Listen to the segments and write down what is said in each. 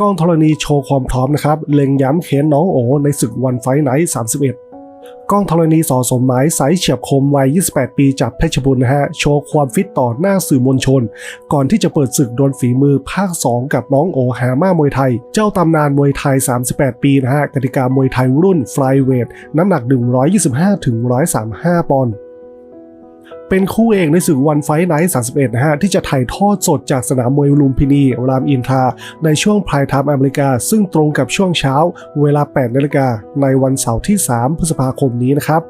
กล้องธรณีโชว์ความพร้อมนะครับ เล็งย้ำเค้นน้องโอในศึกวันไฟไนท์31 กล้องธรณีสอสมหมายสายเฉียบคมวัย 28 ปีจากเพชรบุรีนะฮะ โชว์ความฟิตต่อหน้าสื่อมวลชน ก่อนที่จะเปิดศึกดวลฝีมือภาค 2 กับน้องโอหาม่ามวยไทย เจ้าตำนานมวยไทย 38 ปีนะฮะกติกามวยไทยรุ่นฟลายเวทน้ำหนัก 125-135 ปอนด์ เป็นคู่เอกในศึกวันไฟไนท์31 นะฮะ ที่จะถ่ายทอดสดจากสนามมวยลุมพินี รามอินทรา ในช่วงพายไทม์อเมริกา ซึ่งตรงกับช่วงเช้า เวลา 8 นาฬิกา ในวันเสาร์ที่ 3 พฤษภาคมนี้นะครับ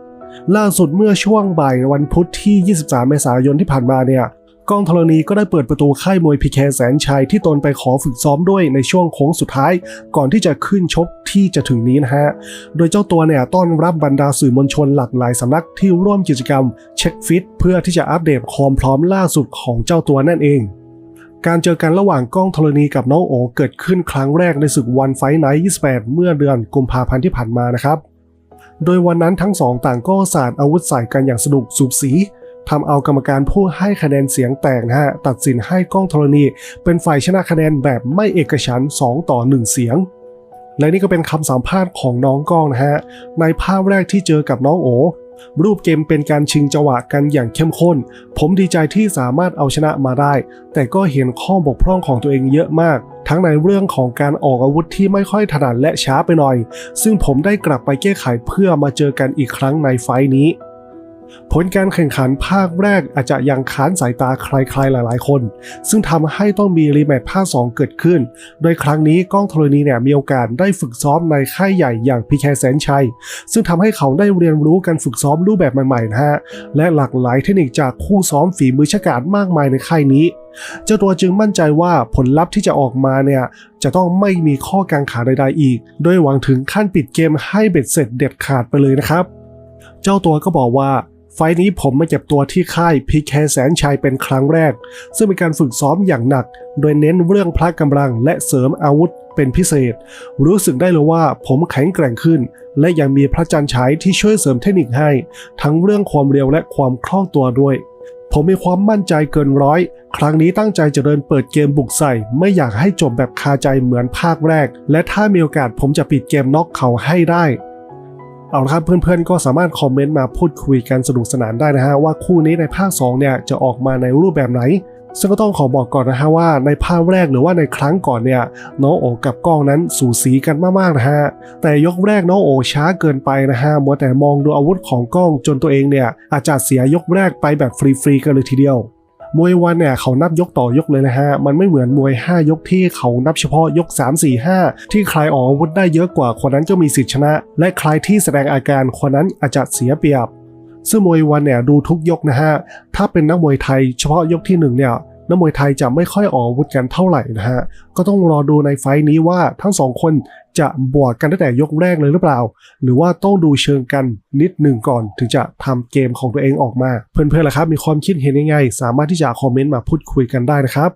ล่าสุดเมื่อช่วงบ่ายวันพุธที่ 23 เมษายนที่ผ่านมาเนี่ย ก้องธรณีก็ได้เปิดประตูค่ายมวยพีเคแสนชัยที่ตนไปขอฝึกซ้อมด้วยในช่วงโค้งสุดท้าย ก่อนที่จะขึ้นชกที่จะถึงนี้นะฮะ โดยเจ้าตัวเนี่ยต้อนรับบรรดาสื่อมวลชนหลากหลายสำนักที่ร่วมกิจกรรมเช็คฟิตเพื่อที่จะอัปเดตความพร้อมล่าสุดของเจ้าตัวนั่นเองการเจอกันระหว่างก้องธรณีกับน้องโอเกิดขึ้นครั้งแรกในศึกวันไฟไนท์28 เมื่อเดือนกุมภาพันธ์ที่ผ่านมานะครับ โดยวันนั้นทั้งสองต่างก็สาดอาวุธใส่กันอย่างสนุกสูบสี ทำเอากรรมการผู้ให้คะแนนเสียงแตกนะฮะตัดสินให้ก้องธรณี เป็นฝ่ายชนะคะแนนแบบไม่เอกฉันท์2ต่อ 1 เสียงและนี่ก็เป็นคำสัมภาษณ์ของน้องก้องนะฮะ ในภาพแรกที่เจอกับน้องโอ รูปเกมเป็นการชิงจังหวะกันอย่างเข้มข้น ผมดีใจที่สามารถเอาชนะมาได้ แต่ก็เห็นข้อบกพร่องของตัวเองเยอะมาก ทั้งในเรื่องของการออกอาวุธที่ไม่ค่อยถนัดและช้าไปหน่อย ซึ่งผมได้กลับไปแก้ไขเพื่อมาเจอกันอีกครั้งในไฟล์นี้ ผลการแข่งขันภาคแรกอาจจะยังค้านสายตาใครๆหลายๆคน ซึ่งทำให้ต้องมีรีแมตช์ภาค 2 เกิดขึ้น โดยครั้งนี้ก้องธรณีเนี่ยมีโอกาสได้ฝึกซ้อมในค่ายใหญ่อย่างพีแคแสนชัย ซึ่งทำให้เขาได้เรียนรู้การฝึกซ้อมรูปแบบใหม่ๆนะฮะ และหลากหลายเทคนิคจากคู่ซ้อมฝีมือชกาจมากมายในค่ายนี้เจ้าตัวจึงมั่นใจว่าผลลัพธ์ที่จะออกมาเนี่ยจะต้องไม่มีข้อกังขาใดๆอีก โดยหวังถึงขั้นปิดเกมให้เบ็ดเสร็จเด็ดขาดไปเลยนะครับ เจ้าตัวก็บอกว่า ไฟนี้ผมมาเก็บตัวที่ค่ายพีแคแสนชัยเป็นครั้งแรก ซึ่งเป็นการฝึกซ้อมอย่างหนัก โดยเน้นเรื่องพละกำลังและเสริมอาวุธเป็นพิเศษ รู้สึกได้เลยว่าผมแข็งแกร่งขึ้น และยังมีพระจันทร์ฉายที่ช่วยเสริมเทคนิคให้ ทั้งเรื่องความเร็วและความคล่องตัวด้วยผมมีความมั่นใจเกินร้อย ครั้งนี้ตั้งใจจะเดินเปิดเกมบุกใส่ ไม่อยากให้จบแบบคาใจเหมือนภาคแรก และถ้ามีโอกาสผมจะปิดเกมน็อกเขาให้ได้ เอาละครับเพื่อนๆก็สามารถคอมเมนต์มาพูดคุยกันสนุกสนานได้นะฮะว่าคู่นี้ในภาค2เนี่ยจะออกมาในรูปแบบไหน ซึ่งก็ต้องขอบอกก่อนนะฮะว่าในภาคแรกหรือว่าในครั้งก่อนเนี่ยน้องโอกับก้องนั้นสูสีกันมากๆนะฮะแต่ยกแรกน้องโอช้าเกินไปนะฮะมัวแต่มองดูอาวุธของก้องจนตัวเองเนี่ยอาจจะเสียยกแรกไปแบบฟรีๆกันเลยทีเดียว มวยวันเนี่ยเขานับยกต่อยกเลยนะฮะ มันไม่เหมือนมวย 5 ยกที่เขานับเฉพาะยก 3 4 5 ที่ใครออกอาวุธได้เยอะกว่าคนนั้นก็มีสิทธิชนะ และใครที่แสดงอาการคนนั้นอาจจะเสียเปรียบ ซึ่งมวยวันเนี่ยดูทุกยกนะฮะ ถ้าเป็นนักมวยไทยเฉพาะยกที่หนึ่งเนี่ย นักมวยไทยจะไม่ค่อยออกอาวุธกันเท่าไหร่นะฮะ ก็ต้องรอดูในไฟนี้ว่าทั้งสองคนจะบวกกันตั้งแต่ยกแรกเลยหรือเปล่า หรือว่าต้องดูเชิงกันนิดหนึ่งก่อน ถึงจะทำเกมของตัวเองออกมา เพื่อนๆล่ะครับ มีความคิดเห็นยังไง สามารถที่จะคอมเมนต์มาพูดคุยกันได้นะครับ